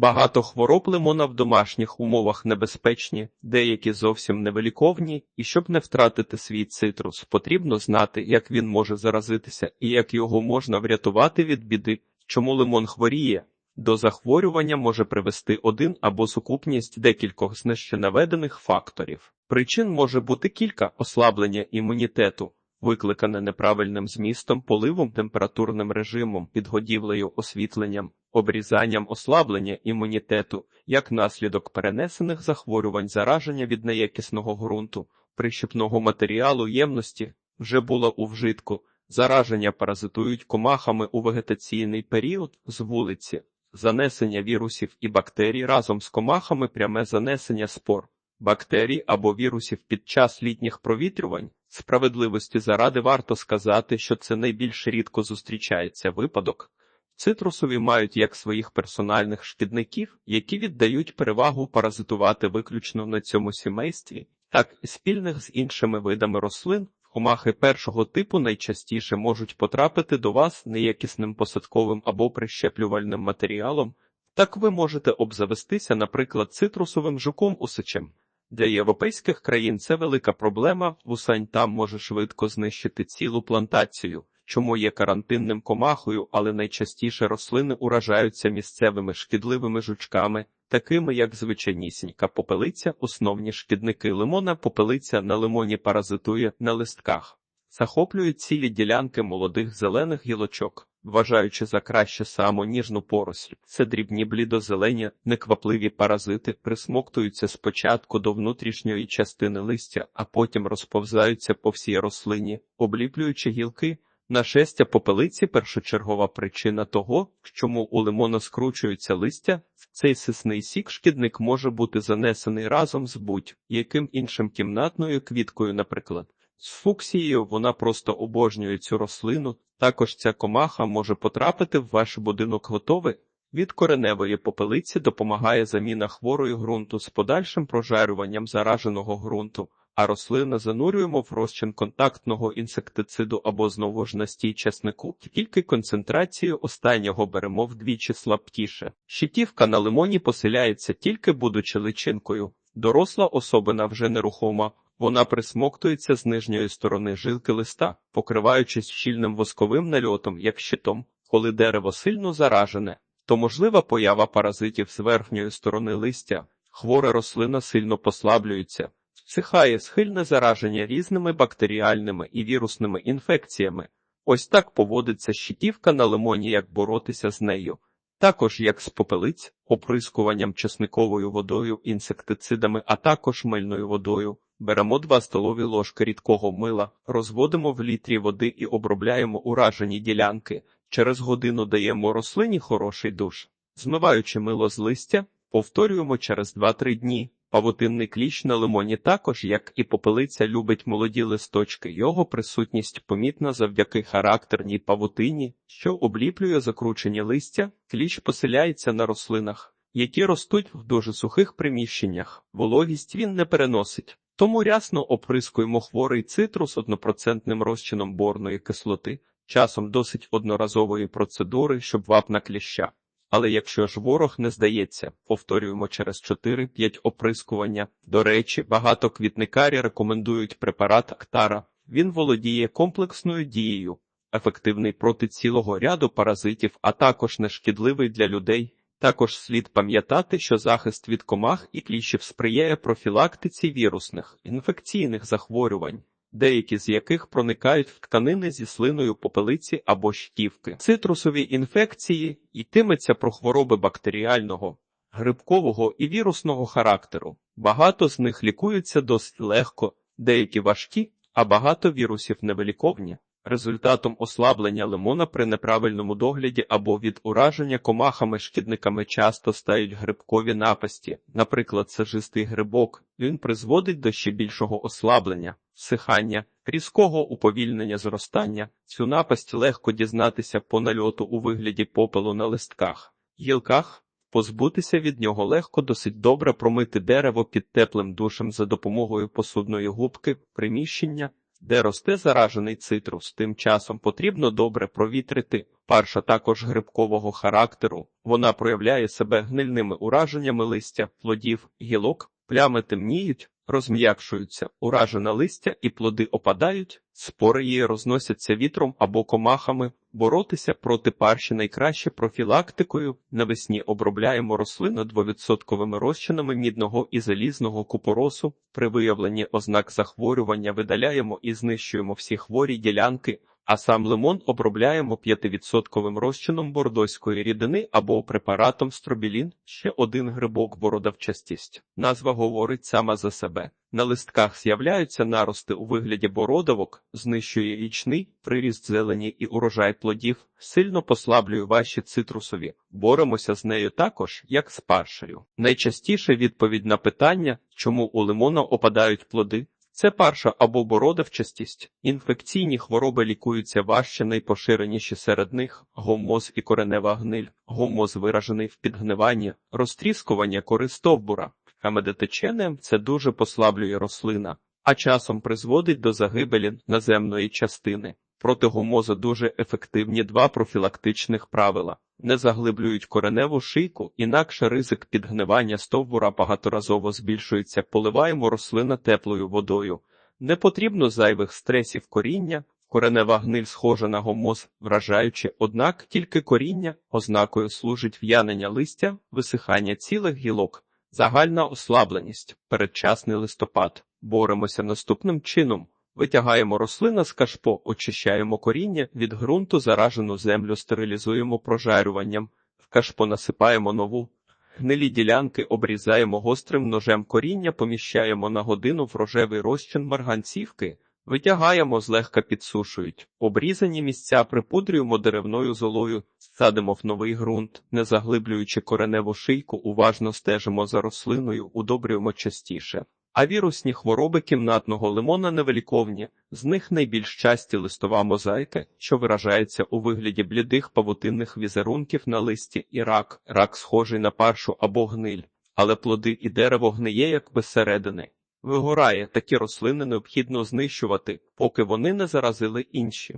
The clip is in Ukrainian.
Багато хвороб лимона в домашніх умовах небезпечні, деякі зовсім невиліковні, і щоб не втратити свій цитрус, потрібно знати, як він може заразитися і як його можна врятувати від біди. Чому лимон хворіє? До захворювання може привести один або сукупність декількох з нижче факторів. Причин може бути кілька ослаблення імунітету, викликане неправильним змістом, поливом, температурним режимом, підгодівлею, освітленням, обрізанням ослаблення імунітету, як наслідок перенесених захворювань, зараження від неякісного ґрунту, прищепного матеріалу ємності вже було у вжитку, зараження паразитують комахами у вегетаційний період з вулиці, занесення вірусів і бактерій разом з комахами, пряме занесення спор. Бактерій або вірусів під час літніх провітрювань справедливості заради варто сказати, що це найбільш рідко зустрічається випадок. Цитрусові мають як своїх персональних шкідників, які віддають перевагу паразитувати виключно на цьому сімействі, так і спільних з іншими видами рослин. Комахи першого типу найчастіше можуть потрапити до вас неякісним посадковим або прищеплювальним матеріалом. Так ви можете обзавестися, наприклад, цитрусовим жуком усичем. Для європейських країн це велика проблема, вусань там може швидко знищити цілу плантацію, чому є карантинним комахою, але найчастіше рослини уражаються місцевими шкідливими жучками, такими як звичайнісінька попелиця, основні шкідники лимона, попелиця на лимоні паразитує на листках, захоплюють цілі ділянки молодих зелених гілочок. Вважаючи за краще саму ніжну поросль, це дрібні блідозелені, неквапливі паразити присмоктуються спочатку до внутрішньої частини листя, а потім розповзаються по всій рослині, обліплюючи гілки. Нашестя попелиці першочергова причина того, чому у лимона скручуються листя, цей сисний сік шкідник може бути занесений разом з будь-яким іншим кімнатною квіткою, наприклад. З фуксією вона просто обожнює цю рослину. Також ця комаха може потрапити в ваш будинок готовий. Від кореневої попелиці допомагає заміна хворої ґрунту з подальшим прожарюванням зараженого ґрунту, а рослина занурюємо в розчин контактного інсектициду або знову ж настій чеснику, тільки концентрацію останнього беремо вдвічі слабкіше. Щитівка на лимоні поселяється тільки будучи личинкою. Доросла особина вже нерухома, вона присмоктується з нижньої сторони жилки листа, покриваючись щільним восковим нальотом, як щитом. Коли дерево сильно заражене, то можлива поява паразитів з верхньої сторони листя, хвора рослина сильно послаблюється, всихає схильне зараження різними бактеріальними і вірусними інфекціями. Ось так поводиться щитівка на лимоні, як боротися з нею. Також як з попелиць, оприскуванням чесниковою водою, інсектицидами, а також мильною водою. Беремо 2 столові ложки рідкого мила, розводимо в літрі води і обробляємо уражені ділянки. Через годину даємо рослині хороший душ. Змиваючи мило з листя, повторюємо через 2-3 дні. Павутинний кліщ на лимоні також, як і попелиця, любить молоді листочки. Його присутність помітна завдяки характерній павутині, що обліплює закручені листя. Кліщ поселяється на рослинах, які ростуть в дуже сухих приміщеннях. Вологість він не переносить. Тому рясно оприскуємо хворий цитрус однопроцентним розчином борної кислоти, часом досить одноразової процедури, щоб вапна кліща. Але якщо ж ворог не здається, повторюємо через 4-5 оприскування. До речі, багато квітникарі рекомендують препарат Актара. Він володіє комплексною дією, ефективний проти цілого ряду паразитів, а також нешкідливий для людей. Також слід пам'ятати, що захист від комах і кліщів сприяє профілактиці вірусних інфекційних захворювань, деякі з яких проникають в тканини зі слиною попелиці або щівки. Цитрусові інфекції йтиметься про хвороби бактеріального, грибкового і вірусного характеру. Багато з них лікуються досить легко, деякі важкі, а багато вірусів невиліковні. Результатом ослаблення лимона при неправильному догляді або від ураження комахами-шкідниками часто стають грибкові напасті, наприклад, сажистий грибок. Він призводить до ще більшого ослаблення, всихання, різкого уповільнення зростання. Цю напасть легко дізнатися по нальоту у вигляді попелу на листках, гілках. Позбутися від нього легко досить добре промити дерево під теплим душем за допомогою посудної губки, приміщення де росте заражений цитрус. Тим часом потрібно добре провітрити. Парша також грибкового характеру. Вона проявляє себе гнильними ураженнями листя, плодів, гілок, плями темніють, розм'якшуються, уражене листя і плоди опадають, спори її розносяться вітром або комахами. Боротися проти парші найкраще профілактикою. Навесні обробляємо рослину 2% розчинами мідного і залізного купоросу. При виявленні ознак захворювання видаляємо і знищуємо всі хворі ділянки. А сам лимон обробляємо 5% розчином бордоської рідини або препаратом стробілін, ще один грибок бородавчастість. Назва говорить сама за себе. На листках з'являються нарости у вигляді бородавок, знищує річний приріст зелені і урожай плодів, сильно послаблює ваші цитрусові. Боремося з нею також, як з паршею. Найчастіше відповідь на питання, чому у лимона опадають плоди, це парша або бородавчастість. Інфекційні хвороби лікуються важче, найпоширеніші серед них гомоз і коренева гниль, гомоз виражений в підгниванні, розтріскування кори стовбура. Хамедотечене це дуже послаблює рослина, а часом призводить до загибелі наземної частини. Проти гомозу дуже ефективні два профілактичних правила. Не заглиблюють кореневу шийку, інакше ризик підгнивання стовбура багаторазово збільшується, поливаємо рослина теплою водою. Не потрібно зайвих стресів коріння, коренева гниль схожа на гомоз, вражаючи, однак тільки коріння ознакою служить в'янення листя, висихання цілих гілок, загальна ослабленість, передчасний листопад. Боремося наступним чином. Витягаємо рослина з кашпо, очищаємо коріння, від ґрунту заражену землю стерилізуємо прожарюванням, в кашпо насипаємо нову. Гнилі ділянки обрізаємо гострим ножем коріння, поміщаємо на годину в рожевий розчин марганцівки, витягаємо, злегка підсушують. Обрізані місця припудрюємо деревною золою, садимо в новий ґрунт, не заглиблюючи кореневу шийку, уважно стежимо за рослиною, удобрюємо частіше. А вірусні хвороби кімнатного лимона невеликовні, з них найбільш часті листова мозаїка, що виражається у вигляді блідих павутинних візерунків на листі і рак, рак схожий на паршу або гниль, але плоди і дерево гниє як без середини. Вигорає, такі рослини необхідно знищувати, поки вони не заразили інші.